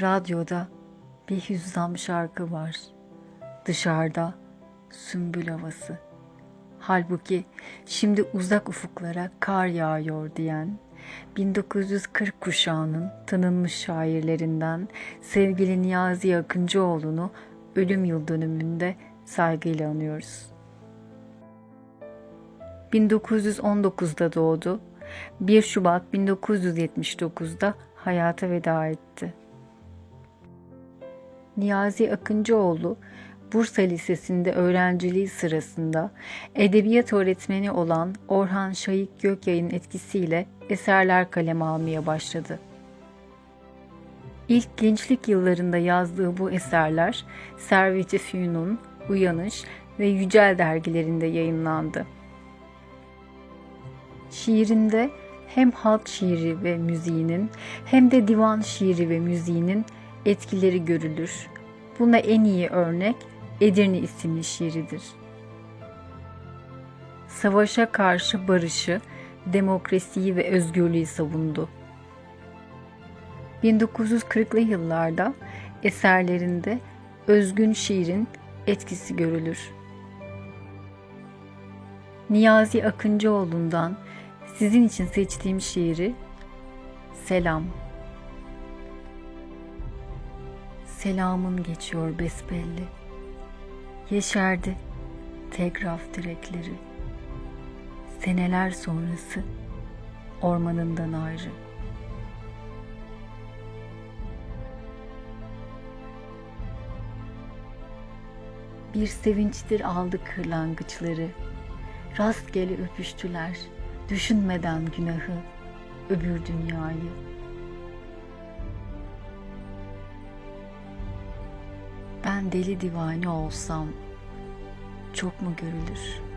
Radyoda bir hüzzam şarkı var. Dışarıda sümbül havası. Halbuki şimdi uzak ufuklara kar yağıyor diyen 1940 kuşağının tanınmış şairlerinden sevgili Niyazi Akıncıoğlu'nu ölüm yıl dönümünde saygıyla anıyoruz. 1919'da doğdu. 1 Şubat 1979'da hayata veda etti. Niyazi Akıncıoğlu Bursa Lisesi'nde öğrenciliği sırasında edebiyat öğretmeni olan Orhan Şahik Gökyay'ın etkisiyle eserler kaleme almaya başladı. İlk gençlik yıllarında yazdığı bu eserler Servet-i Fünun, Uyanış ve Yücel dergilerinde yayınlandı. Şiirinde hem halk şiiri ve müziğinin hem de divan şiiri ve müziğinin etkileri görülür. Buna en iyi örnek Edirne isimli şiiridir. Savaşa karşı barışı, demokrasiyi ve özgürlüğü savundu. 1940'lı yıllarda eserlerinde özgün şiirin etkisi görülür. Niyazi Akıncıoğlu'ndan sizin için seçtiğim şiiri Selam. Selamın geçiyor besbelli. Yeşerdi telgraf direkleri. Seneler sonrası ormanından ayrı. Bir sevinçtir aldı kırlangıçları. Rastgele öpüştüler, düşünmeden günahı, öbür dünyayı. Ben deli divane olsam çok mu görülür?